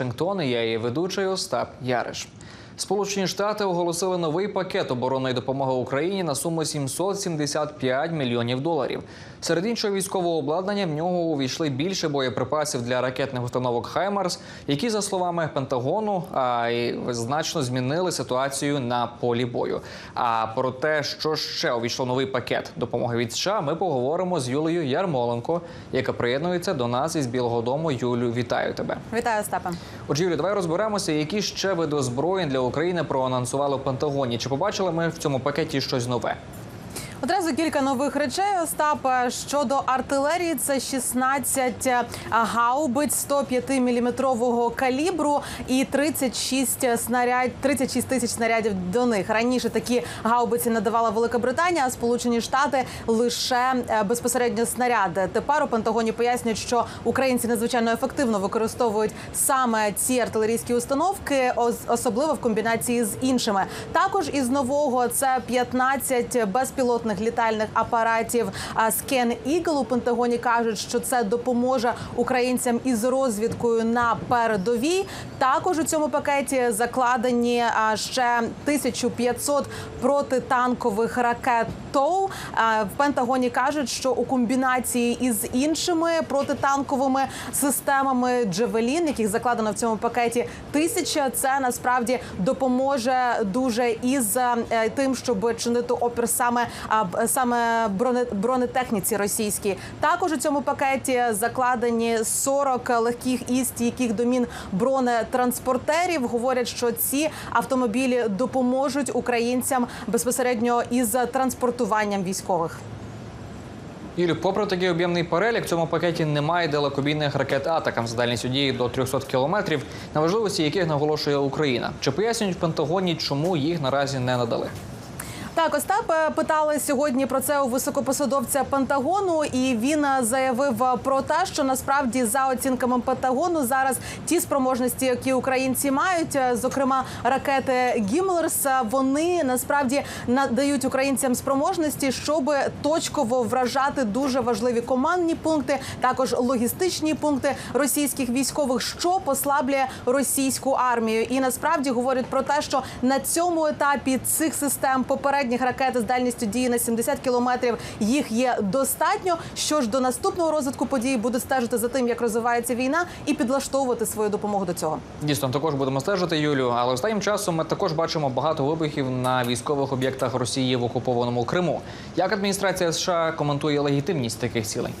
Вашингтон. і Я її ведучий Остап Яриш. Сполучені Штати оголосили новий пакет оборонної допомоги Україні на суму 775 мільйонів доларів. Серед іншого військового обладнання в нього увійшли більше боєприпасів для ракетних установок Хаймарс, які, за словами Пентагону, а, й значно змінили ситуацію на полі бою. А про те, що ще увійшло новий пакет допомоги від США, ми поговоримо з Юлею Ярмоленко, яка приєднується до нас із Білого Дому. Юлю, вітаю тебе. Вітаю, Остапе. Отже, Юлі, давай розберемося, які ще види озброєнь для України проанонсували в Пентагоні. Чи побачили ми в цьому пакеті щось нове? Одразу кілька нових речей. Остап щодо артилерії, це 16 гаубиць 105 міліметрового калібру і 36 снаряд, 36 тисяч снарядів до них. Раніше такі гаубиці надавала Велика Британія, а Сполучені Штати лише е, безпосередньо снаряди. Тепер у Пентагоні пояснюють, що українці надзвичайно ефективно використовують саме ці артилерійські установки, ос- особливо в комбінації з іншими. Також із нового це 15 безпілотних літальних апаратів Scan Eagle. У Пентагоні кажуть, що це допоможе українцям із розвідкою на передовій. Також у цьому пакеті закладені ще 1500 протитанкових ракет ТОУ. В Пентагоні кажуть, що у комбінації із іншими протитанковими системами Джевелін, яких закладено в цьому пакеті тисяча, це насправді допоможе дуже із е, тим, щоб чинити опір саме саме броне, бронетехніці російській. Також у цьому пакеті закладені 40 легких і стійких до мін бронетранспортерів. Говорять, що ці автомобілі допоможуть українцям безпосередньо із транспортуванням військових. Юлі, попри такий об'ємний перелік, в цьому пакеті немає далекобійних ракет атакам з дальністю дії до 300 кілометрів, на важливості яких наголошує Україна. Чи пояснюють в Пентагоні, чому їх наразі не надали? Так, Остап е, питали сьогодні про це у високопосадовця Пентагону, і він е, заявив е, про те, що насправді за оцінками Пентагону зараз ті спроможності, які українці мають, зокрема ракети Гімлерс, вони насправді надають українцям спроможності, щоб точково вражати дуже важливі командні пункти, також логістичні пункти російських військових, що послаблює російську армію. І насправді говорять про те, що на цьому етапі цих систем попередніх ракет з дальністю дії на 70 кілометрів їх є достатньо. Що ж до наступного розвитку подій буде стежити за тим, як розвивається війна, і підлаштовувати свою допомогу до цього. Дійсно, також будемо стежити, Юлю. Але останнім часом ми також бачимо багато вибухів на військових об'єктах Росії в окупованому Криму. Як адміністрація США коментує легітимність таких цілей?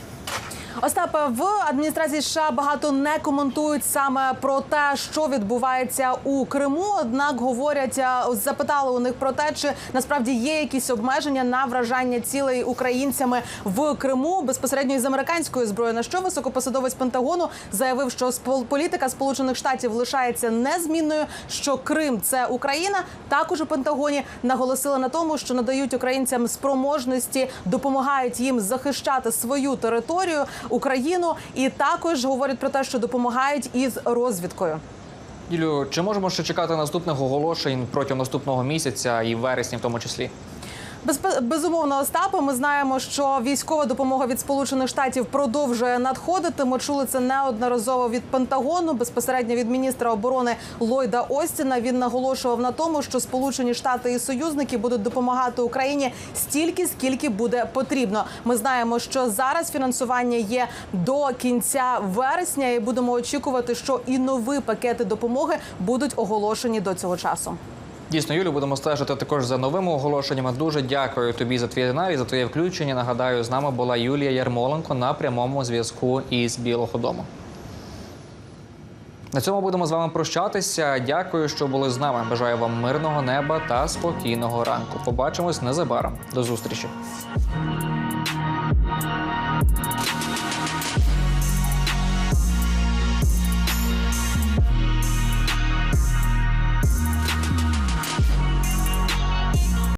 Остапе, в адміністрації США багато не коментують саме про те, що відбувається у Криму. Однак говорять, е, запитали у них про те, чи насправді є якісь обмеження на вражання цілей українцями в Криму безпосередньо із американською зброєю. На що високопосадовець Пентагону заявив, що політика Сполучених Штатів лишається незмінною. Що Крим це Україна. Також у Пентагоні наголосили на тому, що надають українцям спроможності, допомагають їм захищати свою територію, Україну, і також говорять про те, що допомагають із розвідкою. Юлю, чи можемо ще чекати наступних оголошень протягом наступного місяця і вересня, в тому числі? Безумовно, Остапе, ми знаємо, що військова допомога від Сполучених Штатів продовжує надходити. Ми чули це неодноразово від Пентагону, безпосередньо від міністра оборони Ллойда Остіна. Він наголошував на тому, що Сполучені Штати і союзники будуть допомагати Україні стільки, скільки буде потрібно. Ми знаємо, що зараз фінансування є до кінця вересня, і будемо очікувати, що і нові пакети допомоги будуть оголошені до цього часу. Дійсно, Юлю, будемо стежити також за новими оголошеннями. Дуже дякую тобі за твій аналіз, за твоє включення. Нагадаю, з нами була Юлія Ярмоленко на прямому зв'язку із Білого Дому. На цьому будемо з вами прощатися. Дякую, що були з нами. Бажаю вам мирного неба та спокійного ранку. Побачимось незабаром. До зустрічі.